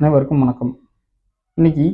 அனைவருக்கும் வணக்கம். இன்னைக்கு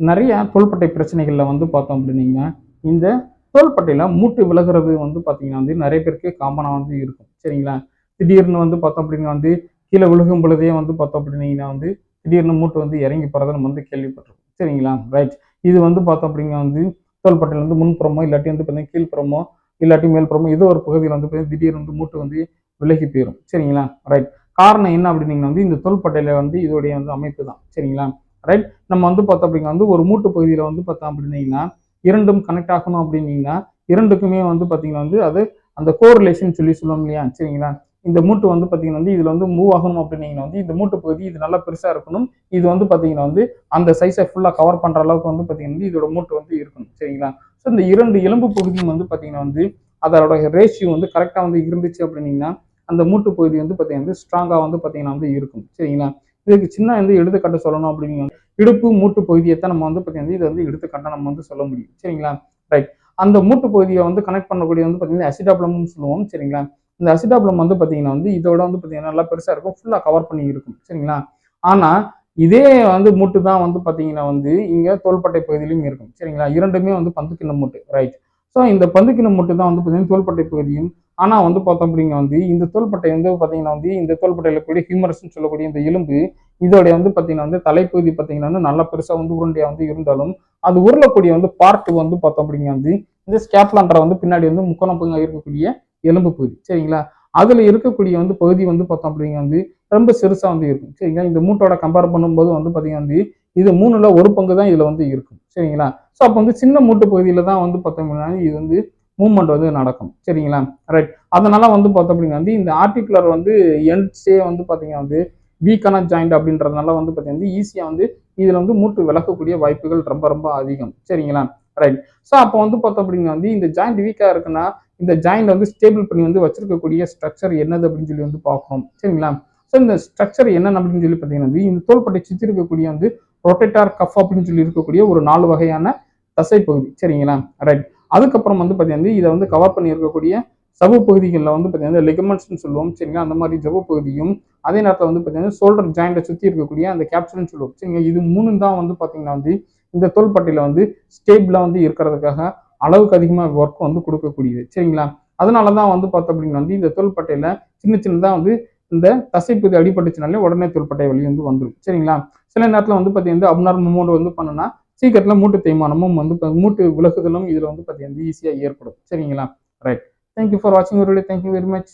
நிறைய தோள்பட்டை பிரச்சனைகளில் வந்து பார்த்தோம் அப்படின்னீங்கன்னா இந்த தோள்பட்டையில் மூட்டு விலகுறது வந்து பார்த்தீங்கன்னா வந்து நிறைய பேருக்கு காமனாக வந்து இருக்கும். சரிங்களா? திடீர்னு வந்து பார்த்தோம் அப்படின்னா வந்து கீழே விழுகும் பொழுதே வந்து பார்த்தோம் அப்படின்னீங்கன்னா வந்து திடீர்னு மூட்டு வந்து இறங்கி போகிறத நம்ம வந்து கேள்விப்பட்டிருக்கோம். சரிங்களா? ரைட் இது வந்து பார்த்தோம் அப்படின்னா வந்து தோள்பட்டையில் வந்து முன்புறமோ இல்லாட்டி வந்து பார்த்தீங்கன்னா கீழ்ப்புறமோ இல்லாட்டி மேல்புறமோ ஏதோ ஒரு பகுதியில் வந்து பார்த்தீங்கன்னா திடீர்னு வந்து மூட்டு வந்து விலகி போயிடும் சரிங்களா? ரைட் காரணம் என்ன அப்படின்னீங்கன்னா வந்து இந்த தொல்பட்டையில வந்து இதோடைய வந்து அமைப்பு தான். சரிங்களா? ரைட் நம்ம வந்து பார்த்தோம் அப்படின்னா வந்து ஒரு மூட்டு பகுதியில் வந்து பார்த்தோம் அப்படின்னீங்கன்னா இரண்டும் கனெக்ட் ஆகணும் அப்படின்னீங்கன்னா இரண்டுக்குமே வந்து பார்த்தீங்கன்னா வந்து அது அந்த கோரிலேஷன் சொல்லி சொல்லுவோம் இல்லையா? சரிங்களா? இந்த மூட்டு வந்து பார்த்தீங்கன்னா வந்து இதில் வந்து மூவ் ஆகணும் அப்படின்னீங்கன்னா வந்து இந்த மூட்டு பகுதி இது நல்லா பெருசாக இருக்கணும். இது வந்து பார்த்தீங்கன்னா வந்து அந்த சைஸை ஃபுல்லாக கவர் பண்ணுற அளவுக்கு வந்து பார்த்தீங்கன்னா வந்து இதோட மூட்டு வந்து இருக்கணும். சரிங்களா? ஸோ இந்த இரண்டு எலும்பு பகுதியும் வந்து பார்த்தீங்கன்னா வந்து அதோட ரேஷியோ வந்து கரெக்டாக வந்து இருந்துச்சு அப்படின்னீங்கன்னா அந்த மூட்டு பகுதி வந்து பார்த்தீங்கன்னா வந்து ஸ்ட்ராங்காக வந்து பார்த்தீங்கன்னா வந்து இருக்கும். சரிங்களா? இதுக்கு சின்ன வந்து எடுத்துக்காட்டு சொல்லணும் அப்படிங்க இடுப்பு மூட்டு பகுதியை தான் நம்ம வந்து பார்த்தீங்கன்னா இது வந்து எடுத்துக்காட்டாக நம்ம வந்து சொல்ல முடியும். சரிங்களா? ரைட் அந்த மூட்டு பகுதியை வந்து கனெக்ட் பண்ணக்கூடிய வந்து பார்த்தீங்கன்னா அசிடாப்ளம்னு சொல்லுவோம். சரிங்களா? இந்த அசிடாப்ளம் வந்து பார்த்தீங்கன்னா வந்து இதோட வந்து பார்த்தீங்கன்னா நல்லா பெருசாக இருக்கும். ஃபுல்லாக கவர் பண்ணி இருக்கும். சரிங்களா? ஆனால் இதே வந்து மூட்டு தான் வந்து பார்த்தீங்கன்னா வந்து இங்கே தோள்பட்டை பகுதியிலையும் இருக்கும். சரிங்களா? இரண்டுமே வந்து பந்து கிண்ண மூட்டு. ரைட் ஸோ இந்த பந்துக்கிண்ண மூட்டு தான் வந்து பார்த்தீங்கன்னா தோள்பட்டை பகுதியும். ஆனால் வந்து பார்த்தோம் அப்படிங்க வந்து இந்த தோள்பட்டை வந்து பார்த்தீங்கன்னா வந்து இந்த தோள்பட்டையில் கூடிய ஹியூமரஸ்ன்னு சொல்லக்கூடிய இந்த எலும்பு இதோடைய வந்து பார்த்தீங்கன்னா வந்து தலைப்பகுதி பார்த்தீங்கன்னா வந்து நல்லா பெருசாக வந்து உருண்டையாக வந்து இருந்தாலும் அது உருளக்கூடிய வந்து பார்ட் வந்து பார்த்தோம் அப்படிங்க வந்து இந்த ஸ்கேப்லான்ற வந்து பின்னாடி வந்து முக்கோணம் பங்காக இருக்கக்கூடிய எலும்பு பகுதி. சரிங்களா? அதில் இருக்கக்கூடிய வந்து பகுதி வந்து பார்த்தோம் அப்படிங்க வந்து ரொம்ப சிறுசாக வந்து இருக்கும். சரிங்களா? இந்த மூட்டோட கம்பேர் பண்ணும்போது வந்து பார்த்தீங்கன்னா வந்து இது மூணுல ஒரு பங்கு தான் இதில் வந்து இருக்கும். சரிங்களா? ஸோ அப்போ வந்து சின்ன மூட்டு பகுதியில் தான் வந்து பார்த்தோம் அப்படின்னா இது வந்து மூவ்மெண்ட் வந்து நடக்கும். சரிங்களா? ரைட் அதனால வந்து பார்த்தோம் அப்படின்னா வந்து இந்த ஆர்டிகுலர் வந்து எண்ட்ஸே வந்து பார்த்தீங்கன்னா வந்து வீக்கான ஜாயிண்ட் அப்படின்றதுனால வந்து பார்த்தீங்கன்னா ஈஸியாக வந்து இதில் வந்து மூட்டு விளக்கக்கூடிய வாய்ப்புகள் ரொம்ப ரொம்ப அதிகம். சரிங்களா? ரைட் ஸோ அப்போ வந்து பார்த்தோம் அப்படின்னா வந்து இந்த ஜாயிண்ட் வீக்காக இருக்குன்னா இந்த ஜாயிண்ட் வந்து ஸ்டேபிள் பண்ணி வந்து வச்சிருக்கக்கூடிய ஸ்ட்ரக்சர் என்னது அப்படின்னு சொல்லி வந்து பார்க்கணும் சரிங்களா? ஸோ இந்த ஸ்ட்ரக்சர் என்னென்னு அப்படின்னு சொல்லி பார்த்தீங்கன்னா வந்து இந்த தோள்பட்டை சுற்றி இருக்கக்கூடிய வந்து ரொட்டேட்டார் கஃப் அப்படின்னு சொல்லி இருக்கக்கூடிய ஒரு நாலு வகையான தசை பகுதி சரிங்களா? ரைட் அதுக்கப்புறம் வந்து பார்த்தீங்கன்னா இதை வந்து கவர் பண்ணி இருக்கக்கூடிய சவு பகுதிகளில் வந்து பார்த்தீங்கன்னா லெகமெண்ட்ஸ்னு சொல்லுவோம். சரிங்களா? அந்த மாதிரி ஜவு பகுதியும் அதே நேரத்தில் வந்து பார்த்தீங்கன்னா ஷோல்டர் ஜாயிண்டை சுற்றி இருக்கக்கூடிய அந்த கேப்சல்னு சொல்லுவோம். சரிங்க இது மூணு தான் வந்து பார்த்தீங்கன்னா வந்து இந்த தோள்பட்டையில் வந்து ஸ்டேபிளாக வந்து இருக்கிறதுக்காக அளவுக்கு அதிகமாக ஒர்க் வந்து கொடுக்கக்கூடியது. சரிங்களா? அதனால தான் வந்து பார்த்தோம் அப்படின்னா வந்து இந்த தோள்பட்டையில் சின்ன சின்னதாக வந்து இந்த தசைப்பகுதி அடிபட்டுச்சுனாலே உடனே தொல்பட்டை வலி வந்து வந்துடும் சரிங்களா? சில நேரத்தில் வந்து பார்த்தீங்கன்னா அப்நார்மல் மூடு வந்து பண்ணோன்னா சீக்கிரத்தில் மூட்டு தேய்மானமும் வந்து மூட்டு விலகுதலும் இதில் வந்து பார்த்தீங்கன்னா ஈஸியாக ஏற்படும். சரிங்களா? ரைட் தேங்க்யூ ஃபார் வாட்சிங் ஒரு தேங்க்யூ வெரி மச்